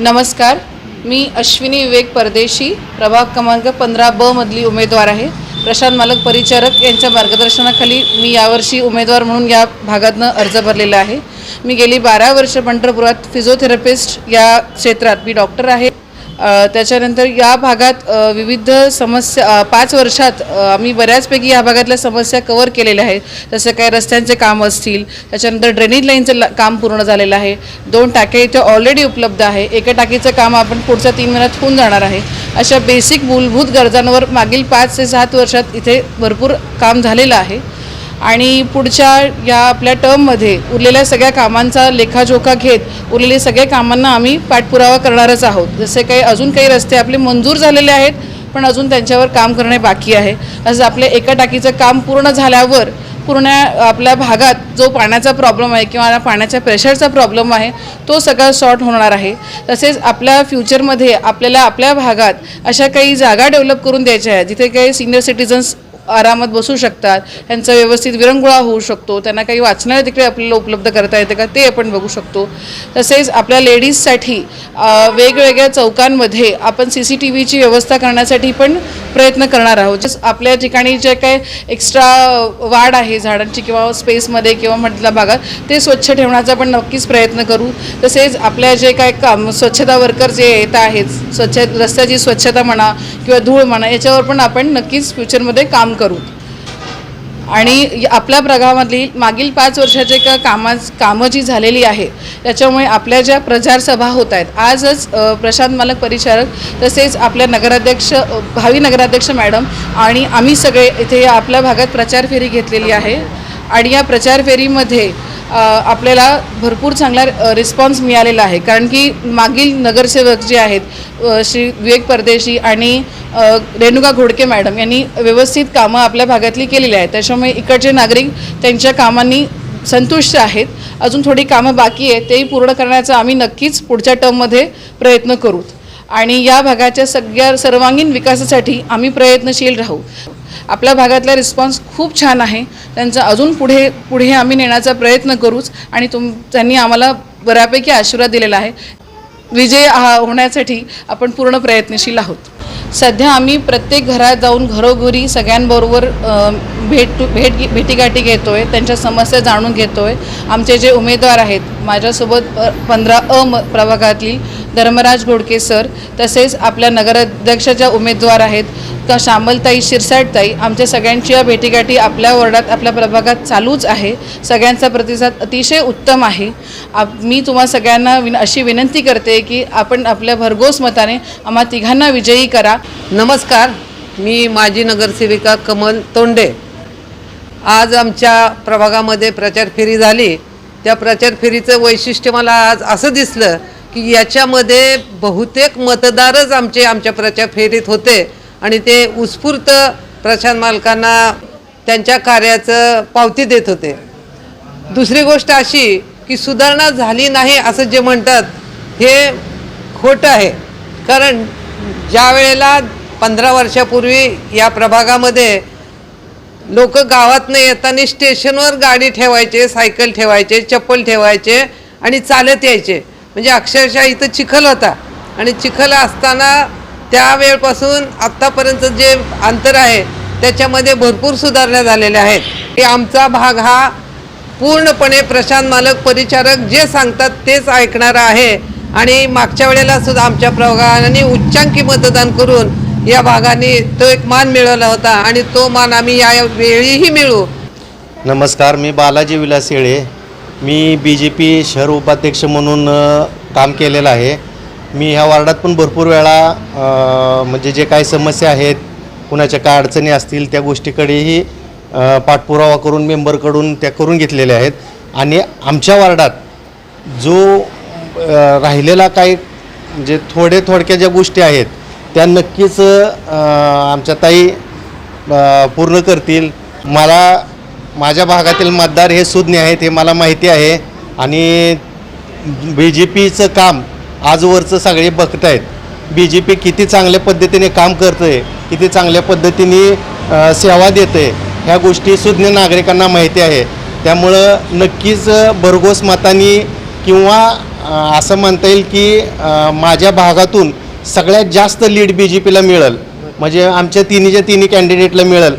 नमस्कार. मी अश्विनी विवेक परदेशी प्रभाग क्रमांक पंधरा ब मधली उमेदवार आहे. प्रशांत मालक परिचारक यांच्या मार्गदर्शनाखाली मी यावर्षी उमेदवार म्हणून या भागातनं अर्ज भरलेला आहे. मी गेली बारा वर्ष पंढरपुरात फिजिओथेरपिस्ट या क्षेत्रात मी डॉक्टर आहे. त्याच्यानंतर या भागात विविध समस्या पाच वर्षात आम्ही बऱ्याचपैकी या भागातल्या समस्या कवर केलेल्या आहेत. जसं काय रस्त्यांचे काम असतील त्याच्यानंतर ड्रेनेज लाईनचं काम पूर्ण झालेलं आहे. दोन टाक्या इथे ऑलरेडी उपलब्ध आहे. एका टाकीचं काम आपण पुढच्या तीन महिन्यात होऊन जाणार आहे. अशा बेसिक मूलभूत गरजांवर मागील पाच ते सात वर्षात इथे भरपूर काम झालेलं आहे. आणि पुढच्या या आपल्या टर्ममध्ये उरलेल्या सगळ्या कामांचा लेखाजोखा घेत उरलेल्या सगळ्या कामांना आम्ही पाठपुरावा करणारच आहोत. जसे काही अजून काही रस्ते आपले मंजूर झालेले आहेत पण अजून त्यांच्यावर काम करणे बाकी आहे. असं आपल्या एका टाकीचं काम पूर्ण झाल्यावर पूर्ण आपल्या भागात जो पाण्याचा प्रॉब्लेम आहे किंवा पाण्याच्या प्रेशरचा प्रॉब्लेम आहे तो सगळा सॉर्ट होणार आहे. तसेच आपल्या फ्युचरमध्ये आपल्याला आपल्या भागात अशा काही जागा डेव्हलप करून द्यायच्या आहेत जिथे काही सिनियर सिटीजन्स आरामात बसू शकतात. त्यांचा व्यवस्थित विरंगुळा होऊ शकतो. त्यांना काही वाचनालय तिकडे आपल्याला उपलब्ध करता येते का ते आपण बघू शकतो. तसेच आपल्या लेडीजसाठी वेगवेगळ्या चौकांमध्ये आपण सी सी टी व्हीची व्यवस्था करण्यासाठी पण प्रयत्न करणार आहोत. जस आपल्या ठिकाणी जे काय एक्स्ट्रा वाढ आहे झाडांची किंवा स्पेसमध्ये किंवा म्हटल्या भागात ते स्वच्छ ठेवण्याचा पण नक्कीच प्रयत्न करू. तसेच आपल्या जे काय काम स्वच्छता वर्कर जे येत आहेत स्वच्छ रस्त्याची स्वच्छता म्हणा किंवा धूळ म्हणा याच्यावर पण आपण नक्कीच फ्युचरमध्ये काम करू. आणि आपल्या प्रभागामधली मागील पाच वर्षाचे का कामा कामं जी झालेली आहे त्याच्यामुळे आपल्या ज्या प्रचारसभा होत आहेत आजच प्रशांत मालक परिचारक तसेच आपल्या नगराध्यक्ष भावी नगराध्यक्ष मॅडम आणि आम्ही सगळे इथे या आपल्या भागात प्रचार फेरी घेतलेली आहे. आणि या प्रचार फेरीमध्ये आपल्याला भरपूर चांगला रिस्पॉन्स मिळालेला आहे. कारण की मागील नगरसेवक जे आहेत श्री विवेक परदेशी आणि रेणुका घोडके मॅडम यांनी व्यवस्थित कामं आपल्या भागातली केलेली आहेत. त्याच्यामुळे इकडचे नागरिक त्यांच्या कामांनी संतुष्ट आहेत. अजून थोडी कामं बाकी आहेत तेही पूर्ण करण्याचा आम्ही नक्कीच पुढच्या टर्ममध्ये प्रयत्न करू. आणि या भागाच्या सगळ्या सर्वांगीण विकासासाठी आम्ही प्रयत्नशील राहू. आपल्या भागातला रिस्पॉन्स खूप छान आहे. त्यांचा अजून पुढे पुढे आम्ही नेण्याचा प्रयत्न करूच आणि तुम त्यांनी आम्हाला बऱ्यापैकी आशीर्वाद दिलेला आहे. विजय हा होण्यासाठी आपण पूर्ण प्रयत्नशील आहोत. सध्या आम्ही प्रत्येक घरात जाऊन घरोघरी सगळ्यांबरोबर भेट भेट भेटीगाठी घेतो आहे त्यांच्या समस्या जाणून घेतो आहे आमचे जे उमेदवार आहेत माझ्यासोबत पंधरा अ म प्रभागातली धर्मराज घोडके सर तसेच आपल्या नगराध्यक्षाच्या उमेदवार आहेत का श्यामलताई शिरसाटताई आमच्या सगळ्यांची या भेटीगाठी आपल्या वॉर्डात आपल्या प्रभागात चालूच आहे. सगळ्यांचा प्रतिसाद अतिशय उत्तम आहे. आप मी तुम्हा सगळ्यांना विन अशी विनंती करते की आपण आपल्या भरघोस मताने आम्हा तिघांना विजयी करा. नमस्कार. मी माजी नगरसेविका कमल तोंडे. आज आमच्या प्रभागामध्ये प्रचार फेरी झाली. त्या प्रचार फेरीचं वैशिष्ट्य मला आज असं दिसलं की याच्यामध्ये बहुतेक मतदारच आमचे आमच्या प्रचार फेरीत होते. आणि ते उत्स्फूर्त प्रशांत मालकांना त्यांच्या कार्याचं पावती देत होते. दुसरी गोष्ट अशी की सुधारणा झाली नाही असं जे म्हणतात हे खोटं आहे. कारण ज्या वेळेला पंधरा वर्षापूर्वी या प्रभागामध्ये लोक गावातनं येताना स्टेशनवर गाडी ठेवायचे सायकल ठेवायचे चप्पल ठेवायचे आणि चालत यायचे. म्हणजे अक्षरशः इथं चिखल होता. आणि चिखल असताना त्या वेळपासून आत्तापर्यंत जे अंतर आहे त्याच्यामध्ये भरपूर सुधारणा झालेल्या आहेत. की आमचा भाग हा पूर्णपणे प्रशांत मालक परिचारक जे सांगतात तेच ऐकणारा आहे. आणि मागच्या वेळेला सुद्धा आमच्या प्रभागाने उच्चांकी मतदान करून या भागाने तो एक मान मिळवला होता आणि तो मान आम्ही या वेळीही मिळू नमस्कार मी बालाजी विलास येळे. मी बी जे पी शहर उपाध्यक्ष म्हणून काम केलेलं आहे. मी ह्या वार्डात पण भरपूर वेळा म्हणजे जे काही समस्या आहेत कुणाच्या काय अडचणी असतील त्या गोष्टीकडेही पाठपुरावा करून मेंबरकडून त्या करून घेतलेल्या आहेत. आणि आमच्या वार्डात जो राहिलेला काही म्हणजे थोडे थोडक्या ज्या गोष्टी आहेत त्या नक्कीच आमच्या ताई पूर्ण करतील. मला माझ्या भागातील मतदार हे सुज्ञ आहेत हे मला माहिती आहे. आणि बी जे पीचं काम आजवरचं सगळे बघत आहेत बी जे पी किती चांगल्या पद्धतीने काम करतं आहे किती चांगल्या पद्धतीने सेवा देते ह्या गोष्टी सुज्ञ नागरिकांना माहिती आहे. त्यामुळं नक्कीच भरघोस मतांनी किंवा असं म्हणता येईल की माझ्या भागातून सगळ्यात जास्त लीड बी जे पीला मिळेल. म्हणजे आमच्या तिन्हीच्या तिन्ही कॅन्डिडेटला मिळेल.